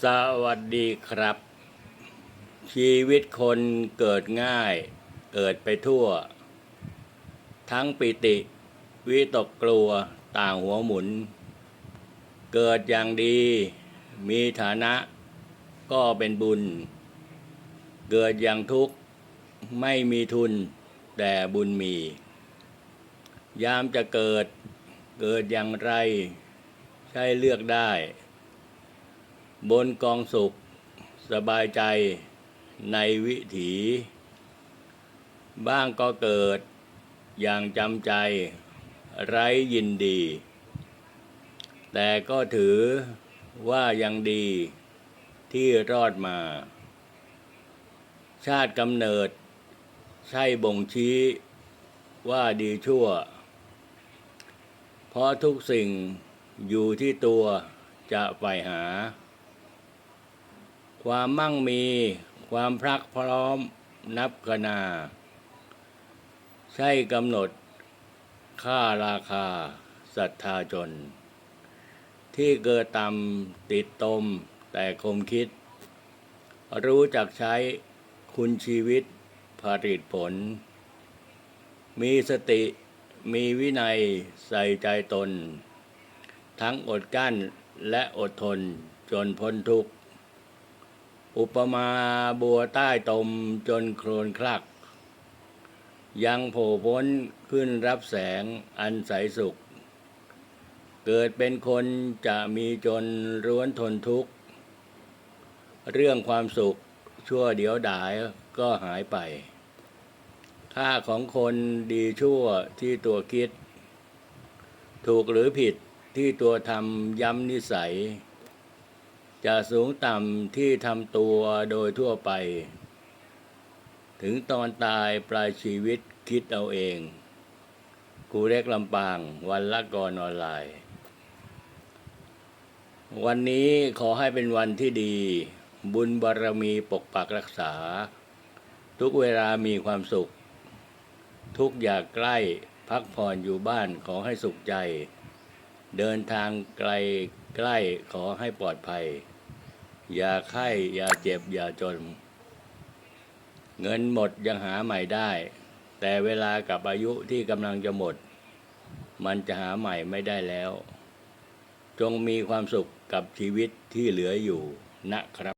สวัสดีครับ ชีวิตคนเกิดง่าย เกิดไปทั่ว ทั้งปิติ วิตกกลัวต่างหัวหมุน เกิดอย่างดี มีฐานะก็เป็นบุญ เกิดอย่างทุกข์ ไม่มีทุน แต่บุญมี ยามจะเกิดเกิดอย่างไร ใช่เลือกได้ บนกองสุข สบายใจในวิถี บ้างก็เกิดอย่างจำใจ ไร้ยินดี แต่ก็ถือว่ายังดีที่รอดมา ชาติกำเนิด ใช่บ่งชี้ว่าดีชั่ว เพราะทุกสิ่งอยู่ที่ตัวจะใฝ่หา ความมั่งมี ความพรักพร้อมนับกนา ใช่กำหนด ค่าราคาศรัทธาจน ที่เกิดต่ำติดตมแต่คมคิด รู้จักใช้คุณชีวิตผลิตผล มีสติมีวินัยใส่ใจตน ทั้งอดกั้นและอดทนจนพ้นทุกข์ อุปมาบัวใต้ตมจนโครนคลัก ยังโผล่พ้นขึ้นรับแสงอันใสสุข เกิดเป็นคนจะมีจนร้วนทนทุกข์ เรื่องความสุขชั่วเดียวดายก็หายไป ค่าของคนดีชั่วที่ตัวคิด ถูกหรือผิดที่ตัวทำย้ำนิสัย จะสูงต่ำที่ทำตัวโดยทั่วไป ถึงตอนตายปลายชีวิตคิดเอาเองครูเล็กลำปางวันละกรออนไลน์ วันนี้ขอให้เป็นวันที่ดี บุญบารมีปกปักรักษา ทุกเวลามีความสุข ทุกอยากใกล้พักผ่อนอยู่บ้านขอให้สุขใจ เดินทางไกลใกล้ขอให้ปลอดภัย อย่าไข้ อย่าเจ็บ อย่าจน เงินหมดยังหาใหม่ได้ แต่เวลากับอายุที่กำลังจะหมด มันจะหาใหม่ไม่ได้แล้ว จงมีความสุขกับชีวิตที่เหลืออยู่นะครับ